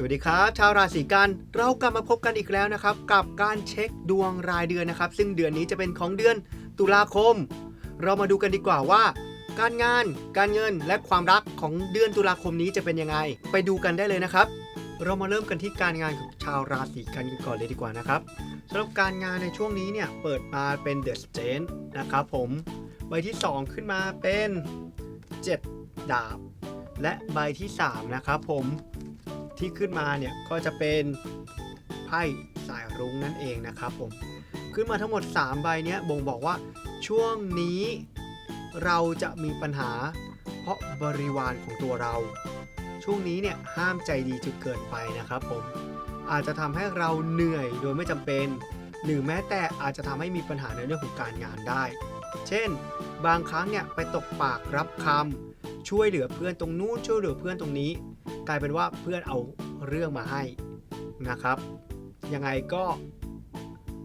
สวัสดีครับ ชาวราศีกันเรากลับมาพบกันอีกแล้วนะครับ กับการเช็คดวงรายเดือนนะครับ ซึ่งเดือนนี้จะเป็นของเดือนตุลาคม เรามาดูกันดีกว่าว่า การงาน การเงินและความรักของเดือนตุลาคมนี้จะเป็นยังไง ไปดูกันได้เลยนะครับ เรามาเริ่มกันที่การงานของชาวราศีกันกันก่อนเลยดีกว่านะครับสำหรับการงานในช่วงนี้เนี่ยเปิดมาเป็นเดอะสเตนนะครับผมใบที่ 2 ขึ้นมาเป็น 7 ดาบ และใบที่ 3 นะครับผม ที่ขึ้นมาเนี่ยก็จะเป็นไพ่สายรุ้งนั่นเองนะครับผมขึ้นมาทั้งหมด 3 ใบเนี้ยบ่งบอกว่าช่วงนี้เราจะมีปัญหา เพราะบริวารของตัวเรา ช่วงนี้เนี่ยห้ามใจดีจนเกินไปนะครับผมอาจจะทำให้เราเหนื่อยโดยไม่จำเป็น หรือแม้แต่อาจจะทำให้มีปัญหาในเรื่องของการงานได้ เช่น บางครั้งเนี่ยไปตกปากรับคำช่วยเหลือเพื่อนตรงนู้นช่วยเหลือเพื่อนตรงนี้ กลายเป็นว่าเพื่อนเอาเรื่องมาให้นะครับ ยังไงก็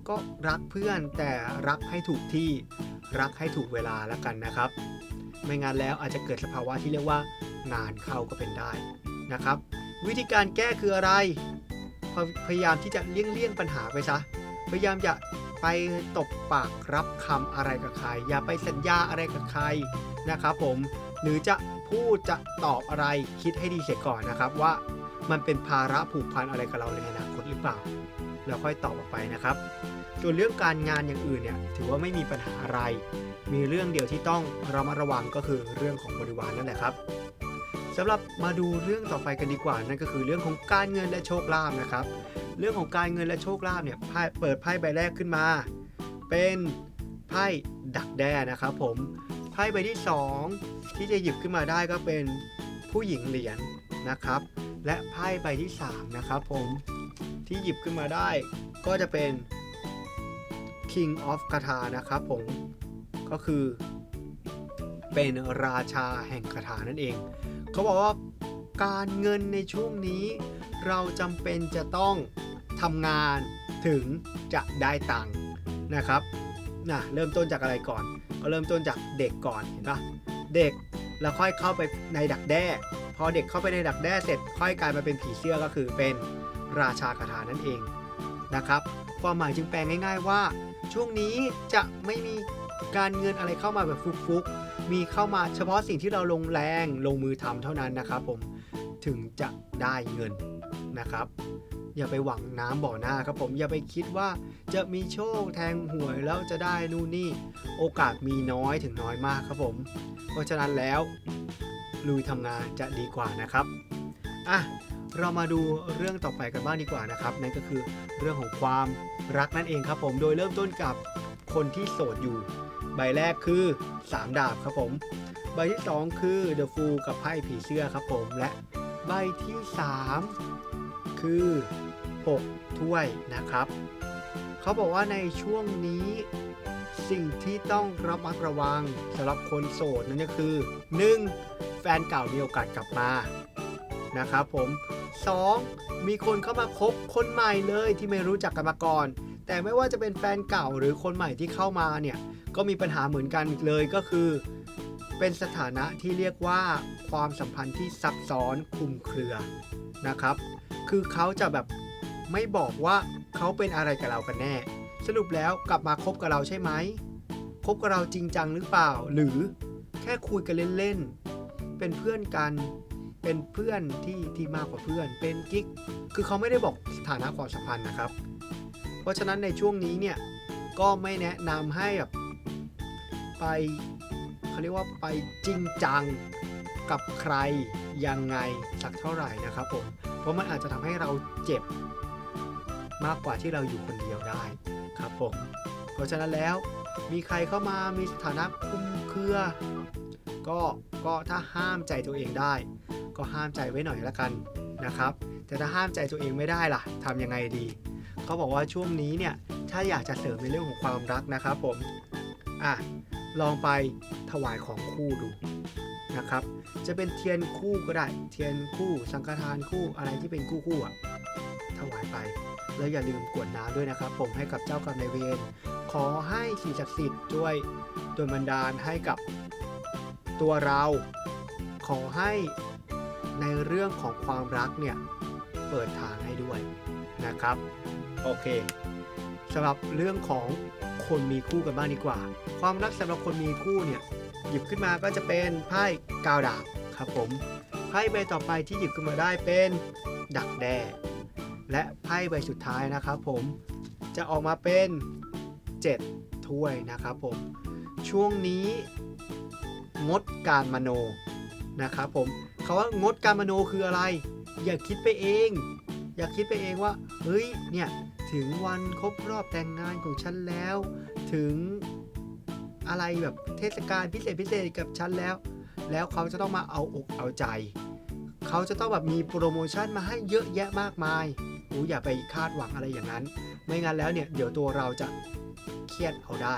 ก็รักเพื่อนแต่รักให้ถูกที่รักให้ถูกเวลาแล้วกันนะครับ ไม่งั้นแล้วอาจจะเกิดสภาวะที่เรียกว่างานเข้าก็เป็นได้นะครับ วิธีการแก้คืออะไรพพยายามที่จะเลี่ยงเลี่ยงปัญหาไปซะพยายามอย่าไปตบปากรับคำอะไรกับใคร อย่าไปสัญญาอะไรกับใครนะครับผมหรือจะ พูดจะตอบอะไรคิดให้ดีเสียก่อนนะครับว่ามันเป็นภาระผูกพันอะไรกับเราในอนาคตหรือเปล่า แล้วค่อยตอบออกไปนะครับส่วนเรื่องการงานอย่างอื่นเนี่ยถือว่าไม่มีปัญหาอะไร มีเรื่องเดียวที่ต้องระมัดระวังก็คือเรื่องของบริวารนั่นแหละครับสำหรับมาดูเรื่องต่อไปกันดีกว่านั่นก็คือเรื่องของการเงินและโชคลาภนะครับ เรื่องของการเงินและโชคลาภเนี่ยไพ่เปิดไพ่ใบแรกขึ้นมา เป็นไพ่ดักแด้นะครับผม ไพ่ใบที่สองที่จะหยิบขึ้นมาได้ก็เป็นผู้หญิงเหรียญนะครับ และไพ่ใบที่ 3 นะครับผมที่หยิบขึ้นมาได้ก็จะเป็น King of คาถานะครับผมก็คือเป็นราชาแห่งคาถานั่นเอง เขาบอกว่าการเงินในช่วงนี้ เราจำเป็นจะต้องทำงานถึงจะได้ตังค์นะครับนะเริ่มต้นจากอะไรก่อน ก็เริ่มต้นจากเด็กก่อนเห็นปะเด็กแล้วค่อยเข้าไปในดักแด้พอเด็กเข้าไปในดักแด้เสร็จค่อยกลายมาเป็นผีเสื้อก็คือเป็นราชาคาถานั่นเองนะครับ ความหมายจึงแปลง่าย ๆว่า ช่วงนี้จะไม่มีการเงินอะไรเข้ามาแบบฟุกๆ มีเข้ามาเฉพาะสิ่งที่เราลงแรงลงมือทำเท่านั้นนะครับผมถึงจะได้เงิน นะครับ อย่าไปหวังน้ำบ่อหน้าครับผมอย่าไปคิดว่าจะมีโชคแทงหวยแล้วจะได้นู่นนี่ โอกาสมีน้อยถึงน้อยมากครับผม เพราะฉะนั้นแล้ว ลุยทำงานจะดีกว่านะครับอะเรามาดูเรื่องต่อไปกันบ้างดีกว่านะครับนั่นก็คือเรื่องของความรักนั่นเองครับผมโดยเริ่มต้นกับคนที่โสดอยู่ ใบแรกคือ 3 ดาบครับผม ใบที่ 2 คือ The Fool กับไพ่ผีเสื้อครับผมและใบที่ 3 คือ 6 ถ้วยนะครับ เขาบอกว่าในช่วงนี้สิ่งที่ต้องระมัดระวังสำหรับคนโสดนั่นก็คือ 1. แฟนเก่ามีโอกาสกลับมานะครับผม 2. มีคนเข้ามาคบคนใหม่เลยที่ไม่รู้จักกันมาก่อน แต่ไม่ว่าจะเป็นแฟนเก่าหรือคนใหม่ที่เข้ามาเนี่ยก็มีปัญหาเหมือนกันเลยก็คือ เป็นสถานะที่เรียกว่าความสัมพันธ์ที่ซับซ้อนคลุมเครือนะครับ คือเขาจะแบบไม่บอกว่าเขาเป็นอะไรกับเรากันแน่ สรุปแล้วกลับมาคบกับเราใช่ไหมคบกับเราจริงจังหรือเปล่า หรือแค่คุยกันเล่นๆ เป็นเพื่อนกัน เป็นเพื่อนที่ที่มากกว่าเพื่อน เป็นกิ๊ก คือเขาไม่ได้บอกสถานะความสัมพันธ์นะครับ เพราะฉะนั้นในช่วงนี้เนี่ยก็ไม่แนะนำให้แบบไปเขาเรียกว่าไปจริงจังกับใครยังไงสักเท่าไหร่นะครับผม เพราะมันอาจจะทำให้เราเจ็บมากกว่าที่เราอยู่คนเดียวได้ครับผมเพราะฉะนั้นแล้วมีใครเข้ามามีสถานะคลุมเครือ ก็ก็ถ้าห้ามใจตัวเองได้ ก็ห้ามใจไว้หน่อยละกันนะครับ แต่ถ้าห้ามใจตัวเองไม่ได้ล่ะทำยังไงดีเขาบอกว่าช่วงนี้เนี่ยถ้าอยากจะเสริมในเรื่องของความรักนะครับผมอะลองไปถวายของคู่ดู นะครับ จะเป็นเทียนคู่ก็ได้ เทียนคู่ สังฆทานคู่อะไรที่เป็นคู่คู่อะถวายไป แล้วอย่าลืมกวดน้ำด้วยนะครับ ผมให้กับเจ้ากรรมนายเวรขอให้สิ่งศักดิ์สิทธิ์ช่วยดนบันดาลให้กับตัวเรา ขอให้ในเรื่องของความรักเนี่ยเปิดทางให้ด้วยนะครับ โอเคสำหรับเรื่องของคนมีคู่กันบ้างดีกว่า ความรักสำหรับคนมีคู่เนี่ย หยิบขึ้นมาก็จะเป็นไพ่กาวดาบครับผมไพ่ใบต่อไปที่หยิบขึ้นมาได้เป็นดักแด้และไพ่ใบสุดท้ายนะครับผมจะออกมาเป็น 7 ถ้วยนะครับผมช่วงนี้งดการมโนนะครับผมคาว่างดการมโนคืออะไร อย่าคิดไปเอง อย่าคิดไปเองว่าเฮ้ยเนี่ยถึงวันครบรอบแต่งงานของฉันแล้ว ถึง อะไรแบบเทศกาลพิเศษพิเศษกับฉันแล้ว แล้วเขาจะต้องมาเอาอกเอาใจ เขาจะต้องแบบมีโปรโมชั่นมาให้เยอะแยะมากมายอ้อย่าไปคาดหวังอะไรอย่างนั้น ไม่งั้นแล้วเนี่ยเดี๋ยวตัวเราจะเครียดเอาได้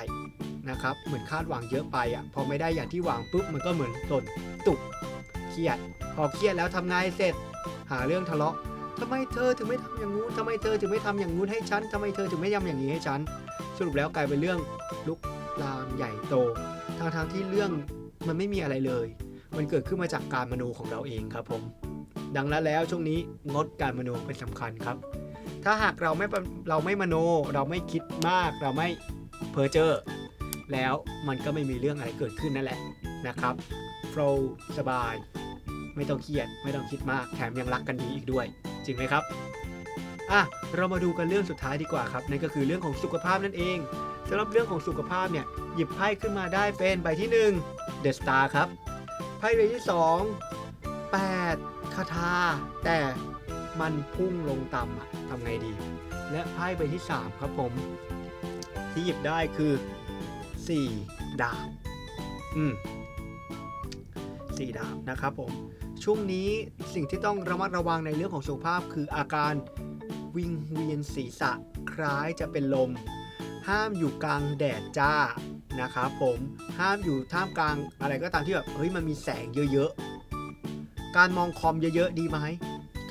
นะครับ เหมือนคาดหวังเยอะไปอะ พอไม่ได้อย่างที่หวังปุ๊บมันก็เหมือนหล่นตุกเครียด พอเครียดแล้วทำไงเสร็จ หาเรื่องทะเลาะทำไมเธอถึงไม่ทำอย่างงู้นทำไมเธอถึงไม่ทำอย่างงู้นให้ฉันทำไมเธอถึงไม่ทำอย่างนี้ให้ฉัน สรุปแล้วกลายเป็นเรื่องลุก ลามใหญ่โตทางทางที่เรื่องมันไม่มีอะไรเลย มันเกิดขึ้นมาจากการมโนของเราเองครับผม ดังนั้นแล้วช่วงนี้งดการมโนเป็นสำคัญครับ ถ้าหากเราไม่เราไม่มโนเราไม่คิดมาก เราไม่เพ้อเจ้อแล้วมันก็ไม่มีเรื่องอะไรเกิดขึ้นนั่นแหละนะครับโฟล์สบาย ไม่ต้องเครียด ไม่ต้องคิดมากแถมยังรักกันดีอีกด้วย จริงไหมครับอะเรามาดูกันเรื่องสุดท้ายดีกว่าครับนั่นก็คือเรื่องของสุขภาพนั่นเอง สำหรับเรื่องของสุขภาพเนี่ยหยิบไพ่ขึ้นมาได้เป็นใบที่ 1 The Star ครับ ไพ่ใบที่ 2 8คาถาแต่มันพุ่งลงต่ำอะทำไงดี และไพ่ใบที่ 3 ครับผม ที่หยิบได้คือ 4 ดาบอืมสี่ดาบนะครับผม ช่วงนี้สิ่งที่ต้องระมัดระวังในเรื่องของสุขภาพคืออาการวิงเวียนศีรษะคล้ายจะเป็นลม ห้ามอยู่กลางแดดจ้านะครับผมห้ามอยู่ท่ามกลางอะไรก็ตามที่แบบเฮ้ยมันมีแสงเยอะๆ การมองคอมเยอะๆดีไหม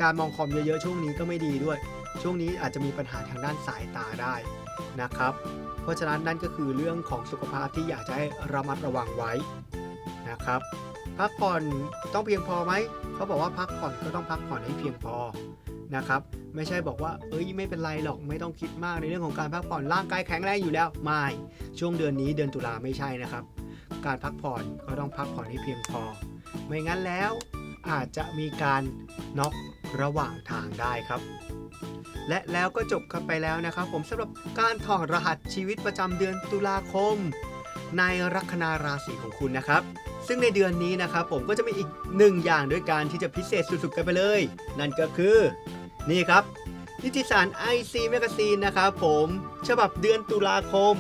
การมองคอมเยอะๆช่วงนี้ก็ไม่ดีด้วย ช่วงนี้อาจจะมีปัญหาทางด้านสายตาได้นะครับ เพราะฉะนั้นนั่นก็คือเรื่องของสุขภาพที่อยากจะให้ระมัดระวังไว้นะครับ พักผ่อนต้องเพียงพอไหมเขาบอกว่าพักผ่อนก็ต้องพักผ่อนให้เพียงพอนะครับ ไม่ใช่บอกว่าเอ้ยไม่เป็นไรหรอกไม่ต้องคิดมากในเรื่องของการพักผ่อนร่างกายแข็งแรงอยู่แล้วไม่ช่วงเดือนนี้เดือนตุลาไม่ใช่นะครับ การพักผ่อนก็ต้องพักผ่อนให้เพียงพอ ไม่งั้นแล้วอาจจะมีการน็อกระหว่างทางได้ครับ และแล้วก็จบกันไปแล้วนะครับ ผมสำหรับการถอดรหัสชีวิตประจำเดือนตุลาคม ในลัคนาราศีของคุณนะครับ ซึ่งในเดือนนี้นะครับผมก็จะมีอีกหนึ่งอย่างด้วยการที่จะพิเศษสุดๆกันไปเลย นั่นก็คือ นี่ครับ นิติสาร IC Magazine นะครับผมฉบับเดือนตุลาคม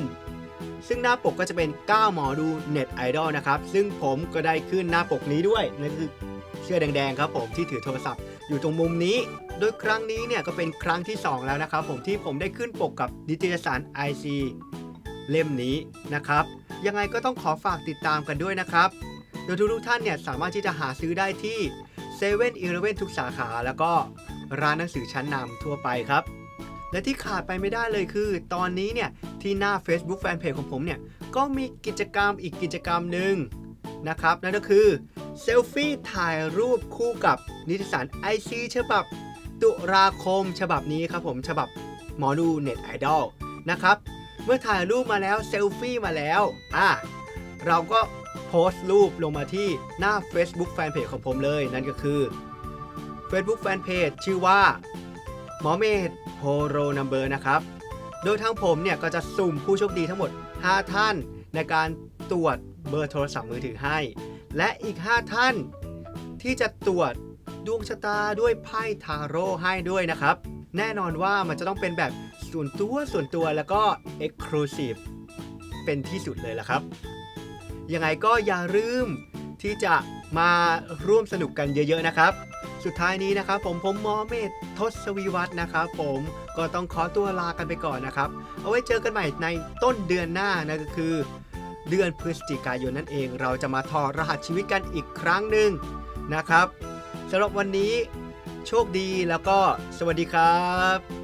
ซึ่งหน้าปกก็จะเป็น 9 หมอดูเน็ตไอดอลนะครับ ซึ่งผมก็ได้ขึ้นหน้าปกนี้ด้วยนั่นคือเสื้อแดงๆครับผมที่ถือโทรศัพท์อยู่ตรงมุมนี้ โดยครั้งนี้เนี่ยก็เป็นครั้งที่ 2 แล้วนะครับผมที่ผมได้ขึ้นปกกับนิตยสาร IC เล่มนี้นะครับ ยังไงก็ต้องขอฝากติดตามกันด้วยนะครับ โดยทุกๆท่านเนี่ยสามารถที่จะหาซื้อได้ที่7 e เ e ่ e อทุกสาขาแล้วก็ ร้านหนังสือชั้นนำทั่วไปครับ และที่ขาดไปไม่ได้เลยคือ ตอนนี้เนี่ยที่หน้า Facebook Fanpage ของผมเนี่ยก็มีกิจกรรมอีกกิจกรรมหนึ่งนะครับนั่นก็คือเซลฟี่ถ่ายรูปคู่กับนิตยสาร IC ฉบับตุลาคมฉบับนี้ครับผมฉบับหมอดูเน็ตไอดอลนะครับเมื่อถ่ายรูปมาแล้วเซลฟี่มาแล้วอะเราก็โพสต์รูปลงมาที่หน้า Facebook Fanpage ของผมเลย นั่นก็คือ Facebook Fanpage ชื่อว่า หมอเมธโฮโรนัมเบอร์นะครับ โดยทางผมเนี่ยก็จะสุ่มผู้โชคดีทั้งหมด 5 ท่าน ในการตรวจเบอร์โทรศัพท์มือถือให้ และอีก 5 ท่าน ที่จะตรวจดวงชะตาด้วยไพ่ทาโร่ให้ด้วยนะครับ แน่นอนว่ามันจะต้องเป็นแบบส่วนตัวส่วนตัวแล้วก็ Exclusive เป็นที่สุดเลยละครับ ยังไงก็อย่าลืมที่จะมาร่วมสนุกกันเยอะๆนะครับ สุดท้ายนี้นะครับผมผมมอเมธทศวีวัฒน์นะครับผมก็ต้องขอตัวลากันไปก่อนนะครับ เอาไว้เจอกันใหม่ในต้นเดือนหน้านั่นก็คือ เดือนพฤศจิกายนนั่นเอง เราจะมาถอดรหัสชีวิตกันอีกครั้งหนึ่งนะครับสำหรับวันนี้โชคดีแล้วก็สวัสดีครับ